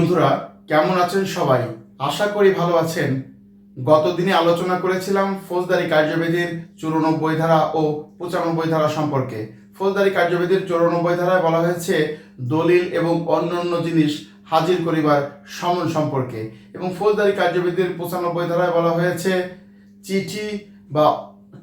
বন্ধুরা, কেমন আছেন সবাই? আশা করি ভালো আছেন। গতদিনে আলোচনা করেছিলাম ফৌজদারি কার্যবিধির চুরানব্বই ধারা ও পঁচানব্বই ধারা সম্পর্কে। ফৌজদারি কার্যবিধির চুরানব্বই ধারায় বলা হয়েছে, দলিল এবং অন্যান্য জিনিস হাজির করিবার সমন সম্পর্কে। এবং ফৌজদারি কার্যবিধির পঁচানব্বই ধারায় বলা হয়েছে, চিঠি বা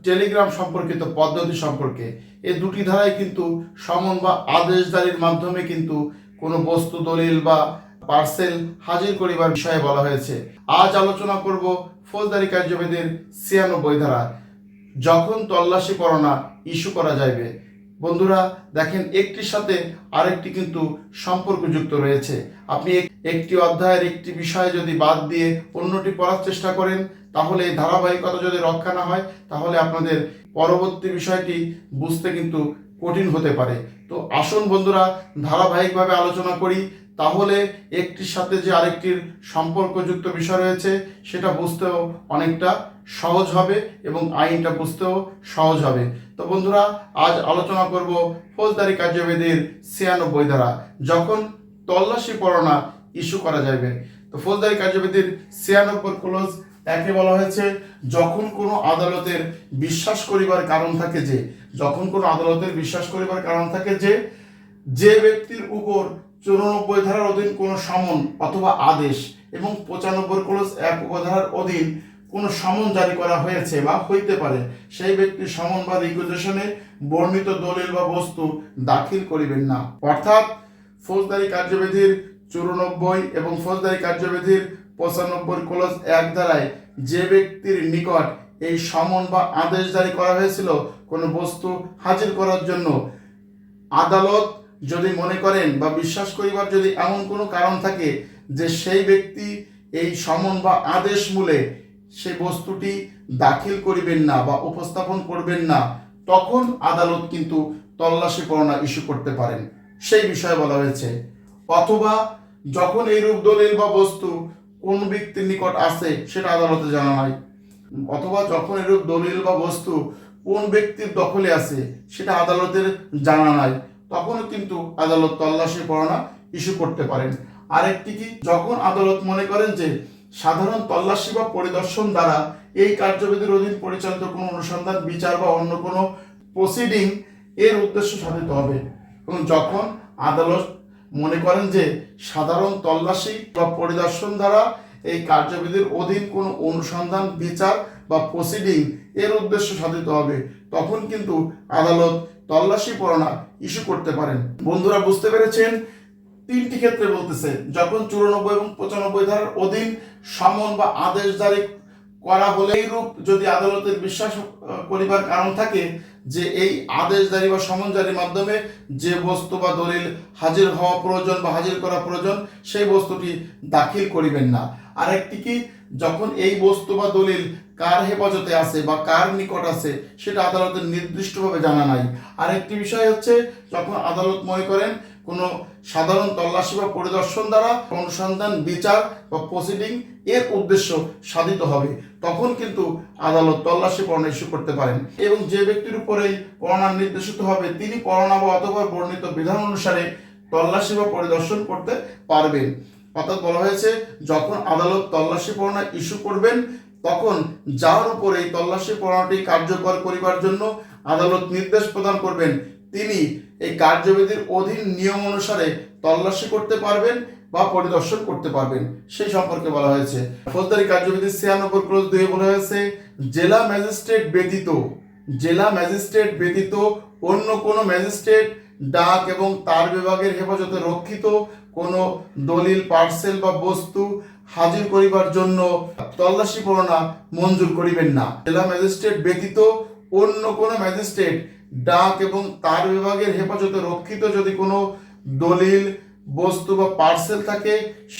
টেলিগ্রাম সম্পর্কিত পদ্ধতি সম্পর্কে। এই দুটি ধারায় কিন্তু সমন বা আদেশদারির মাধ্যমে কিন্তু কোনো বস্তু, দলিল বা পার্সেল হাজির করিবার বিষয়ে বলা হয়েছে। আজ আলোচনা করব ফৌজদারি কার্যবিধির ছিয়ানব্বই ধারা। যখন তল্লাশি পরোয়ানা ইস্যু করা যাইবে। বন্ধুরা, দেখেন একটির সাথে আরেকটি কিন্তু সম্পর্কযুক্ত রয়েছে। আপনি একটি অধ্যায়ের একটি বিষয় যদি বাদ দিয়ে অন্যটি পড়ার চেষ্টা করেন, তাহলে এই ধারাবাহিকতা যদি রক্ষা না হয়, তাহলে আপনাদের পরবর্তী বিষয়টি বুঝতে কিন্তু কঠিন হতে পারে। তো আসুন বন্ধুরা, ধারাবাহিকভাবে আলোচনা করি। তাহলে একটির সাথে যে আরেকটির সম্পর্কযুক্ত বিষয় রয়েছে, সেটা বুঝতেও অনেকটা সহজ হবে এবং আইনটা বুঝতেও সহজ হবে। তো বন্ধুরা, আজ আলোচনা করব ফৌজদারি কার্যবিধির ছিয়ানব্বই দ্বারা যখন তল্লাশি পরোয়ানা ইস্যু করা যাবে তো ফৌজদারি কার্যবিধির ছিয়ানব্বই ক্লোজ একে বলা হয়েছে, যখন কোনো আদালতের বিশ্বাস করিবার কারণ থাকে যে, যখন কোনো আদালতের বিশ্বাস করিবার কারণ থাকে যে যে ব্যক্তির উপর চুরানব্বই ধারার অধীন কোনো সমন অথবা আদেশ এবং পঁচানব্বই ক্লোজ এক উপধারার অধীন কোনো সমন জারি করা হয়েছে বা হইতে পারে, সেই ব্যক্তি সমন বা রিকুইজিশনে বর্ণিত দলিল বা বস্তু দাখিল করিবেন না। অর্থাৎ ফৌজদারি কার্যবিধির চুরানব্বই এবং ফৌজদারি কার্যবিধির পঁচানব্বই ক্লোজ এক দ্বারায় যে ব্যক্তির নিকট এই সমন বা আদেশ জারি করা হয়েছিল, কোনো বস্তু হাজির করার জন্য আদালত যদি মনে করেন বা বিশ্বাস করিবার যদি এমন কোনো কারণ থাকে যে সেই ব্যক্তি এই সমন বা আদেশ মূলে সেই বস্তুটি দাখিল করিবেন না বা উপস্থাপন করবেন না, তখন আদালত কিন্তু তল্লাশি পরোয়ানা ইস্যু করতে পারেন। সেই বিষয়ে বলা হয়েছে, অথবা যখন এই রূপ দলিল বা বস্তু কোন ব্যক্তির নিকট আছে সেটা আদালতে জানা হয়, অথবা যখন এরূপ দলিল বা বস্তু কোন ব্যক্তির দখলে আছে সেটা আদালতের জানা নাই তখনও কিন্তু আদালত তল্লাশি পরোয়ানা ইস্যু করতে পারেন। আরেকটি কি, যখন আদালত মনে করেন যে সাধারণ তল্লাশি বা পরিদর্শন দ্বারা এই কার্যবিধির অধীন পরিচালিত কোনো অনুসন্ধান, বিচার বা অন্য কোনো প্রসিডিং এর উদ্দেশ্য সাধিত হবে। এবং যখন আদালত মনে করেন যে সাধারণ তল্লাশি বা পরিদর্শন দ্বারা এই কার্যবিধির অধীন কোনো অনুসন্ধান, বিচার বা প্রসিডিং এর উদ্দেশ্য সাধিত হবে, তখন কিন্তু আদালত তল্লাশি পরোয়ানা ইস্যু করতে পারেন। বন্ধুরা, বুঝতে পেরেছেন? তিনটি ক্ষেত্রে বলতেছে, যখন চুরানব্বই এবং পঁচানব্বই ধারার অধীন সমন বা আদেশ জারি করা হলে এই রূপ যদি আদালতের বিশ্বাস করিবার কারণ থাকে যে এই আদেশ জারি বা সমন জারির মাধ্যমে যে বস্তু বা দলিল হাজির হওয়া প্রয়োজন বা হাজির করা প্রয়োজন, সেই বস্তুটি দাখিল করিবেন না। আরেকটি কি? যখন এই বস্তু বা দলিল কার হেফাজতে আছে বা কার নিকট আছে, সেটা আদালতের নির্দিষ্টভাবে জানা নাই। আরেকটি বিষয় হচ্ছে, যখন আদালত মনে করেন কোনো সাধারণ তল্লাশি বা পরিদর্শন দ্বারা অনুসন্ধান, বিচার বা প্রসিডিং এর উদ্দেশ্য সাধিত হবে, তখন কিন্তু আদালত তল্লাশি পরোয়ানা ইস্যু করতে পারেন। এবং যে ব্যক্তির উপরেই পরোয়ানা নির্দেশিত হবে, তিনি পরোয়ানা বা অথবা বর্ণিত বিধান অনুসারে তল্লাশি বা পরিদর্শন করতে পারবেন। অর্থাৎ বলা হয়েছে, যখন আদালত তল্লাশি পরোয়ানা ইস্যু করবেন, তখন যার উপর এই তল্লাশি পরোয়ানাটি কার্যকর করিবার জন্য আদালত নির্দেশ প্রদান করবেন, তিনি এই কার্যবিধির অধীন নিয়ম অনুসারে তল্লাশি করতে পারবেন বা পরিদর্শন করতে পারবেন। সেই সম্পর্কে বলা হয়েছে। ফৌজদারি কার্যবিধি ছিয়ানব্বই ক্লোজ দুয়ে বলা হয়েছে, জেলা ম্যাজিস্ট্রেট ব্যতীত, জেলা ম্যাজিস্ট্রেট ব্যতীত অন্য কোনো ম্যাজিস্ট্রেট, ডাক এবং তার বিভাগের হেফাজতে রক্ষিত কোনো দলিল পার্সেল বা বস্তু হাজির করিবার জন্য তল্লাশি পরোয়ানা মঞ্জুর করিবেন না। জেলা ম্যাজিস্ট্রেট ব্যতীত অন্য কোনো ম্যাজিস্ট্রেট ডাক এবং তার বিভাগের হেফাজতে রক্ষিত যদি কোনো দলিল, বস্তু বা পার্সেল থাকে,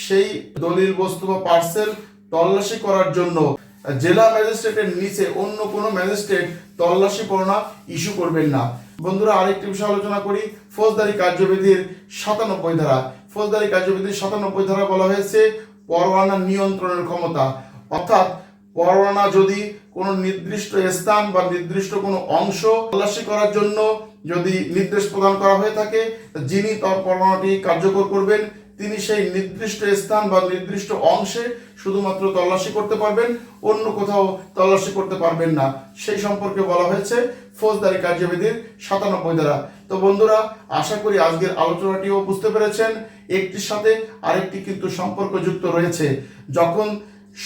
সেই দলিল, বস্তু বা পার্সেল তল্লাশি করার জন্য জেলা ম্যাজিস্ট্রেটের নিচে অন্য কোনো ম্যাজিস্ট্রেট তল্লাশি পরোয়ানা ইস্যু করবেন না। বন্ধুরা, আরেকটি বিষয় আলোচনা করি। ফৌজদারি কার্যবিধির সাতানব্বই ধারা। ফৌজদারি কার্যবিধির সাতানব্বই ধারা বলা হয়েছে, পরোয়ানা নিয়ন্ত্রণের ক্ষমতা। অর্থাৎ পরোয়ানা যদি কোনো নির্দিষ্ট স্থান বা নির্দিষ্ট কোনো অংশ তল্লাশি করার জন্য যদি নির্দেশ প্রদান করা হয়ে থাকে যিনি তার পরোয়ানাটি কার্যকর করবেন তিনি সেই নির্দিষ্ট স্থান বা নির্দিষ্ট অংশে শুধুমাত্র তল্লাশি করতে পারবেন, অন্য কোথাও তল্লাশি করতে পারবেন না। সেই সম্পর্কে বলা হয়েছে ফৌজদারি কার্যবিধির সাতানব্বই দ্বারা তো বন্ধুরা, আশা করি আজকের আলোচনাটিও বুঝতে পেরেছেন। একটির সাথে আরেকটি কিন্তু সম্পর্ক যুক্ত রয়েছে। যখন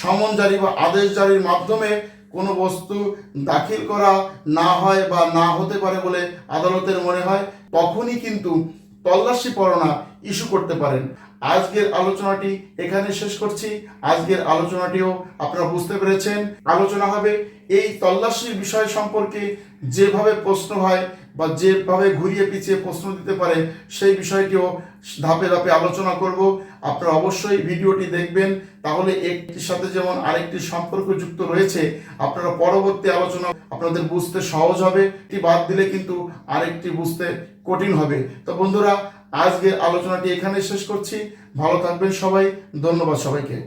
সমন জারি বা আদেশ জারির মাধ্যমে কোনো বস্তু দাখিল করা না হয় বা না হতে পারে বলে আদালতের মনে হয়, তখনই কিন্তু তল্লাশি পরোয়ানা ইস্যু করতে পারেন। আজকের আলোচনাটি এখানে শেষ করছি। আজকের আলোচনাটিও আপনারা বুঝতে পেরেছেন। আলোচনা হবে এই তল্লাশির বিষয় সম্পর্কে যেভাবে প্রশ্ন হয় বা যেভাবে ঘুরিয়ে পিছিয়ে প্রশ্ন দিতে পারে, সেই বিষয়টিও ধাপে ধাপে আলোচনা করব। আপনারা অবশ্যই ভিডিওটি দেখবেন। তাহলে একটির সাথে যেমন আরেকটি সম্পর্ক যুক্ত রয়েছে, আপনারা পরবর্তী আলোচনা আপনাদের বুঝতে সহজ হবে। এটি বাদ দিলে কিন্তু আরেকটি বুঝতে কঠিন হবে। তো বন্ধুরা আজকে আলোচনাটি এখানে শেষ করছি। ভালো থাকবেন সবাই। ধন্যবাদ সবাইকে।